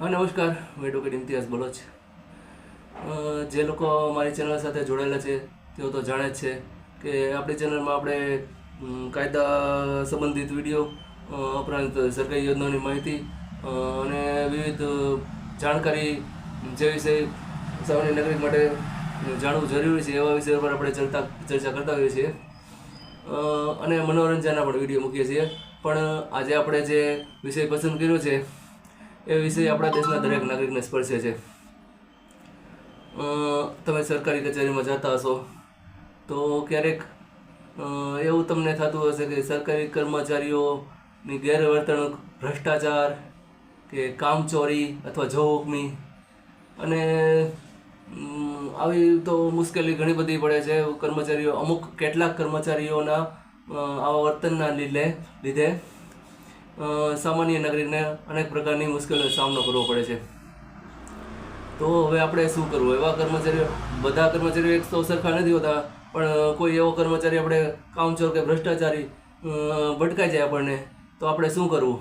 નમસ્કાર. હું એડવોકેટ ઇમ્તિયાઝ બલોચ. જે લોકો મારી ચેનલ સાથે જોડાયેલા છે, તેઓ તો જાણે જ છે કે આપણી ચેનલમાં આપણે કાયદા સંબંધિત વીડિયો ઉપરાંત સરકારી યોજનાઓની માહિતી અને વિવિધ જાણકારી જે વિષય સામાન્ય નાગરિક માટે જાણવું જરૂરી છે, એવા વિષય પર આપણે ચર્ચા ચર્ચા કરતા હોઈએ છીએ. અને મનોરંજનના પણ વીડિયો મૂકીએ છીએ. પણ આજે આપણે જે વિષય પસંદ કર્યો છે એ વિષય આપણા દેશના દરેક નાગરિકને સ્પર્શે છે. તમે સરકારી કચેરીમાં જતા હશો, તો ક્યારેક એવું તમને થતું હશે કે સરકારી કર્મચારીઓની ગેરવર્તણૂક, ભ્રષ્ટાચાર કે કામચોરી અથવા જોહુકમી અને આવી તો મુશ્કેલી ઘણી બધી પડે છે. કર્મચારીઓ અમુક કેટલાક કર્મચારીઓના આવા વર્તનના લીધે લીધે સામાન્ય નાગરિકને અનેક પ્રકારની મુશ્કેલીનો સામનો કરવો પડે છે. તો હવે આપણે શું કરવું? એવા કર્મચારીઓ, બધા કર્મચારીઓ એક તો સરખા નથી હોતા, પણ કોઈ એવો કર્મચારી આપણે કામચોર કે ભ્રષ્ટાચારી ભટકાઈ જાય આપણને, તો આપણે શું કરવું?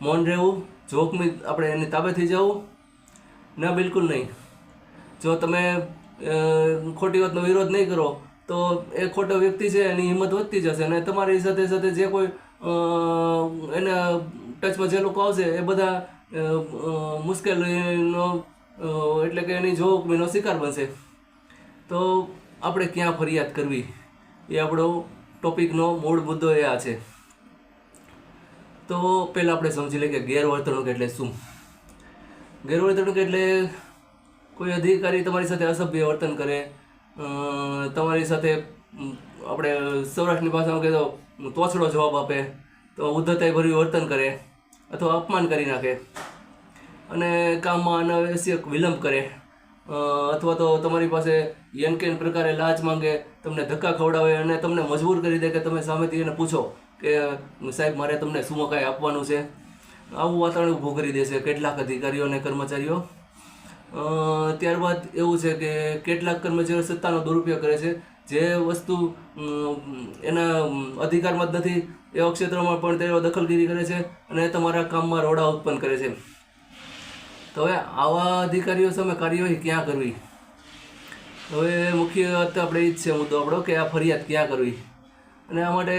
મૌન રહેવું, જોખમી આપણે એની તાબે થઈ જવું? ના, બિલકુલ નહીં. જો તમે ખોટી વાતનો વિરોધ નહીં કરો, તો એ ખોટો વ્યક્તિ છે, એની હિંમત વધતી જશે અને તમારી સાથે સાથે જે કોઈ એના ટચમાં જે લોકો આવશે, એ બધા મુશ્કેલીનો એટલે કે એની જોખમીનો શિકાર બનશે. તો આપણે ક્યાં ફરિયાદ કરવી? એ આપણો ટોપિકનો મૂળ મુદ્દો એ આ છે. તો પહેલાં આપણે સમજી લઈએ કે ગેરવર્તણૂક એટલે શું? ગેરવર્તણૂક એટલે કોઈ અધિકારી તમારી સાથે અસભ્ય વર્તન કરે તમારી સાથે આપણે સૌરાષ્ટ્રની ભાષામાં કહેતો તોછડો જવાબ આપે. તો ઉદ્ધતાઈ ભર્યું વર્તન કરે અથવા અપમાન કરી નાખે. અને કામમાં અનાવશ્યક વિલંબ કરે. અથવા તો તમારી પાસે યન કેન પ્રકારે લાજ માંગે, તમને ધક્કા ખવડાવે અને તમને મજબૂર કરી દે કે તમે સામેથી એને પૂછો કે, સાહેબ, મારે તમને શું કાંઈ આપવાનું છે? આવું વાતાવરણ ઊભું કરી દેશે કેટલાક અધિકારીઓ અને કર્મચારીઓ. ત્યારબાદ એવું છે કે કેટલાક કર્મચારીઓ સત્તાનો દુરુપયોગ કરે છે. જે વસ્તુ એના અધિકારમાં જ નથી એવા ક્ષેત્રોમાં પણ તેઓ દખલગીરી કરે છે અને તમારા કામમાં રોડા ઉત્પન્ન કરે છે. તો હવે આવા અધિકારીઓ સામે કાર્યવાહી ક્યાં કરવી? હવે મુખ્ય આપણે એ જ છે મુદ્દો આપણો કે આ ફરિયાદ ક્યાં કરવી? અને આ માટે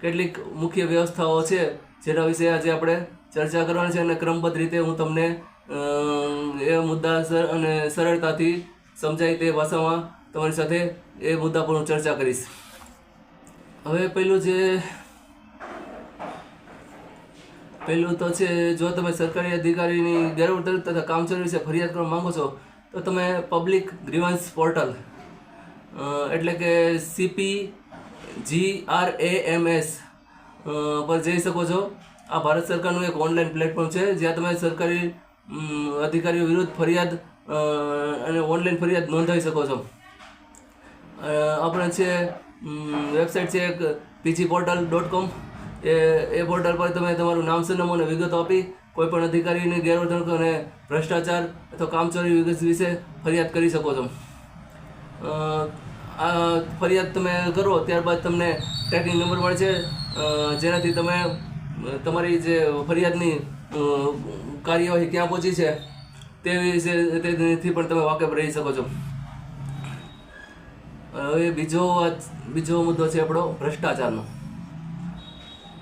કેટલીક મુખ્ય વ્યવસ્થાઓ છે જેના વિશે આજે આપણે ચર્ચા કરવાની છે અને ક્રમબદ્ધ રીતે હું તમને એ મુદ્દા અને સરળતાથી સમજાય તે ભાષામાં તમારી સાથે એ મુદ્દા પર હું ચર્ચા કરીશ. હવે પહેલું જે પહેલું તો છે, જો તમે સરકારી અધિકારીની ગેરવર્તન તથા કામચોરી વિશે ફરિયાદ કરવા માંગો છો, તો તમે પબ્લિક ગ્રીવન્સ પોર્ટલ એટલે કે CP G R A M S પર જઈ શકો છો. આ ભારત સરકારનું એક ઓનલાઈન પ્લેટફોર્મ છે, જ્યાં તમે સરકારી અધિકારીઓ વિરુદ્ધ ફરિયાદ અને ઓનલાઈન ફરિયાદ નોંધાવી શકો છો. આપણે છે વેબસાઇટ છે એક પીજી પોર્ટલ ડોટ કોમ એ એ પોર્ટલ પર તમે તમારું નામ, સરનામું અને વિગતો આપી કોઈ પણ અધિકારીની ગેરવર્તણૂક અને ભ્રષ્ટાચાર અથવા કામચોરી વિગત વિશે ફરિયાદ કરી શકો છો. આ ફરિયાદ તમે કરો, ત્યારબાદ તમને ટ્રેકિંગ નંબર મળે છે જેનાથી તમે, તમારી જે ફરિયાદની કાર્યવાહી ક્યાં પહોંચી છે, તે વિશે તેથી પણ તમે વાકેફ રહી શકો છો. હવે બીજો બીજો મુદ્દો છે આપણો ભ્રષ્ટાચારનો.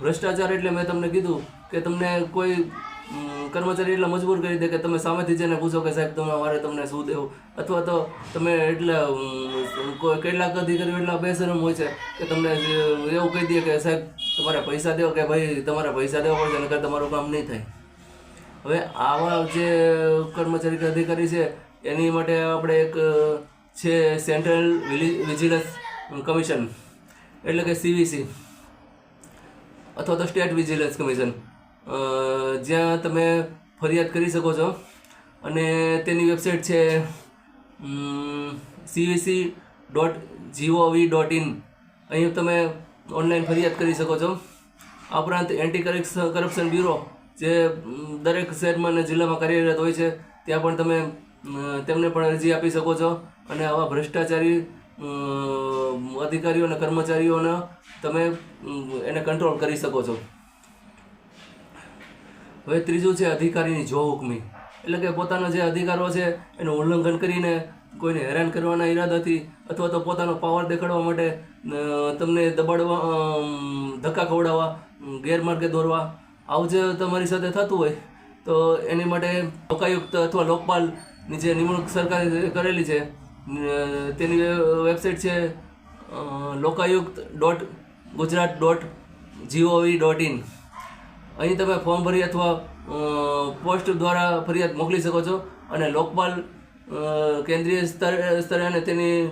ભ્રષ્ટાચાર એટલે મેં તમને કીધું કે તમને કોઈ કર્મચારી એટલે મજબૂર કરી દે કે તમે સામેથી જઈને પૂછો કે સાહેબ, તમે મારે તમને શું દેવું? અથવા તો તમે એટલા કેટલાક અધિકારીઓ એટલા બેશરમ હોય છે કે તમને એવું કહી દે કે સાહેબ, તમારે પૈસા દેવો કે ભાઈ તમારે પૈસા દેવા પડશે નકર તમારું કામ નહીં થાય. હવે આવા જે કર્મચારી અધિકારી છે, એની માટે આપણે એક છે સેન્ટ્રલ વિજિલન્સ કમિશન, એટલે કે સીવીસી, અથવા તો સ્ટેટ વિજિલન્સ કમિશન. જ્યાં તમે ફરિયાદ કરી શકો છો. અને તેની વેબસાઇટ છે CVC dot gov dot in. અહીં તમે ઓનલાઈન ફરિયાદ કરી શકો છો. આ ઉપરાંત એન્ટી કરપ્શન બ્યુરો, જે દરેક શહેરમાં અને જિલ્લામાં કાર્યરત હોય છે, ત્યાં પણ તમે તેમને પણ અરજી આપી શકો છો. અને આવા ભ્રષ્ટાચારી અધિકારીઓ અને કર્મચારીઓને તમે એને કંટ્રોલ કરી શકો છો. હવે ત્રીજું છે અધિકારીની જો હુકમી. એટલે કે પોતાના જે અધિકારો છે, એનું ઉલ્લંઘન કરીને કોઈને હેરાન કરવાના ઈરાદાથી અથવા તો પોતાનો પાવર દેખાડવા માટે તમને દબાડવા ધક્કા ખવડાવવા, ગેરમાર્ગે દોરવા, આવું જે તમારી સાથે થતું હોય, તો એની માટે લોકાયુક્ત અથવા લોકપાલની જે નિમણૂક સરકારે કરેલી છે તેની વેબસાઇટ છે Lokayukta dot Gujarat dot gov dot in અહીં તમે ફોર્મ ભરી અથવા પોસ્ટ દ્વારા ફરિયાદ મોકલી શકો છો અને લોકપાલ કેન્દ્રીય સ્તરે સ્તરે અને તેની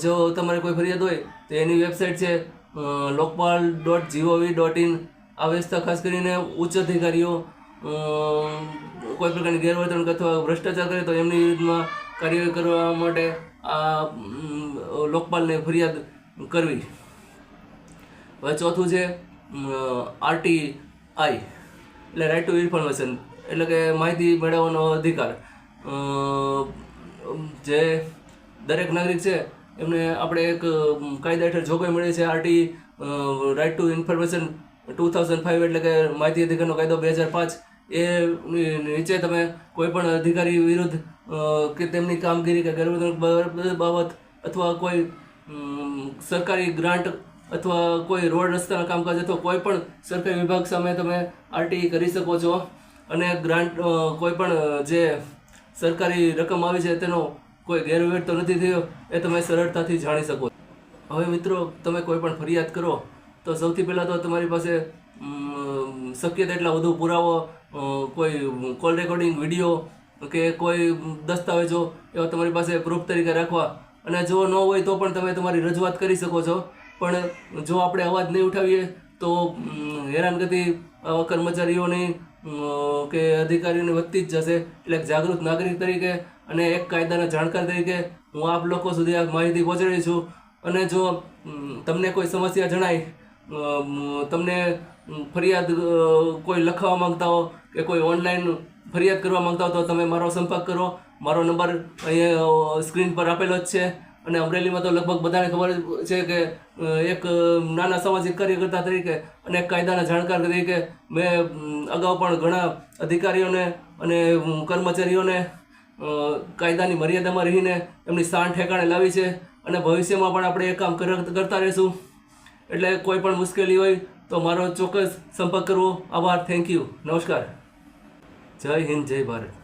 જો તમારે કોઈ ફરિયાદ હોય, તો એની વેબસાઇટ છે Lokpal dot gov dot in આ વ્યવસ્થા ખાસ કરીને ઉચ્ચ અધિકારીઓ કોઈ પ્રકારની ગેરવર્તણૂક અથવા ભ્રષ્ટાચાર કરે તો એમની વિરુદ્ધમાં કાર્યવાહી કરવા માટે આ લોકપાલને ફરિયાદ કરવી. હવે ચોથું છે આરટીઆઈ, એટલે રાઇટ ટુ ઇન્ફોર્મેશન એટલે કે માહિતી મેળવવાનો અધિકાર. જે દરેક નાગરિક છે, એમને આપણે એક કાયદા હેઠળ જોગવાઈ મળે છે, RT right to information two thousand five એટલે કે માહિતી અધિકારનો કાયદો બે હજાર પાંચ એ નીચે તમે કોઈ પણ અધિકારી વિરુદ્ધ કે તેમની કામગીરી કે ગેરવર્તણૂક બાબત અથવા કોઈ સરકારી ગ્રાન્ટ અથવા કોઈ રોડ રસ્તાના કામકાજ અથવા કોઈ પણ સરકારી વિભાગ સામે તમે આરટી કરી શકો છો. અને ગ્રાન્ટ કોઈ પણ જે સરકારી રકમ આવી છે તેનો કોઈ ગેરવેર તો નથી થયો, એ તમે સરળતાથી જાણી શકો હવે મિત્રો, તમે કોઈ પણ ફરિયાદ કરો, તો સૌથી પહેલાં તો તમારી પાસે શક્ય તેટલા વધુ પુરાવો કોઈ કોલ રેકોર્ડિંગ વીડિયો કે કોઈ દસ્તાવેજો એવા તમારી પાસે પ્રૂફ તરીકે રાખવા. અને જો ન હોય તો પણ તમે તમારી રજૂઆત કરી શકો છો. પણ જો આપણે અવાજ નહીં ઉઠાવીએ તો હેરાનગતિ કર્મચારીઓની કે અધિકારીઓની વધતી જ જશે. એટલે જાગૃત નાગરિક તરીકે અને એક કાયદાના જાણકાર તરીકે હું આપ લોકો સુધી આ માહિતી પહોંચાડી છું. અને જો તમને કોઈ સમસ્યા જણાય તમને ફરિયાદ કોઈ લખવા માંગતા હો કે કોઈ ઓનલાઈન ફરિયાદ કરવા માંગતા હો તો તમે મારો સંપર્ક કરો. મારો નંબર અહીંયા સ્ક્રીન પર આપેલો જ છે. અને અમરેલીમાં તો લગભગ બધાને ખબર છે કે એક નાના સામાજિક કાર્યકર્તા તરીકે અને એક કાયદાના જાણકાર તરીકે મેં અગાઉ પણ ઘણા અધિકારીઓને અને કર્મચારીઓને કાયદાની મર્યાદામાં રહીને એમની શાન ઠેકાણે લાવી છે. અને ભવિષ્યમાં પણ આપણે એ કામ કર- કરતા રહીશું. એટલે કોઈ પણ મુશ્કેલી હોય તો મારો ચોક્કસ સંપર્ક કરવો. આભાર. થેન્ક યુ નમસ્કાર. જય હિન્દ જય ભારત.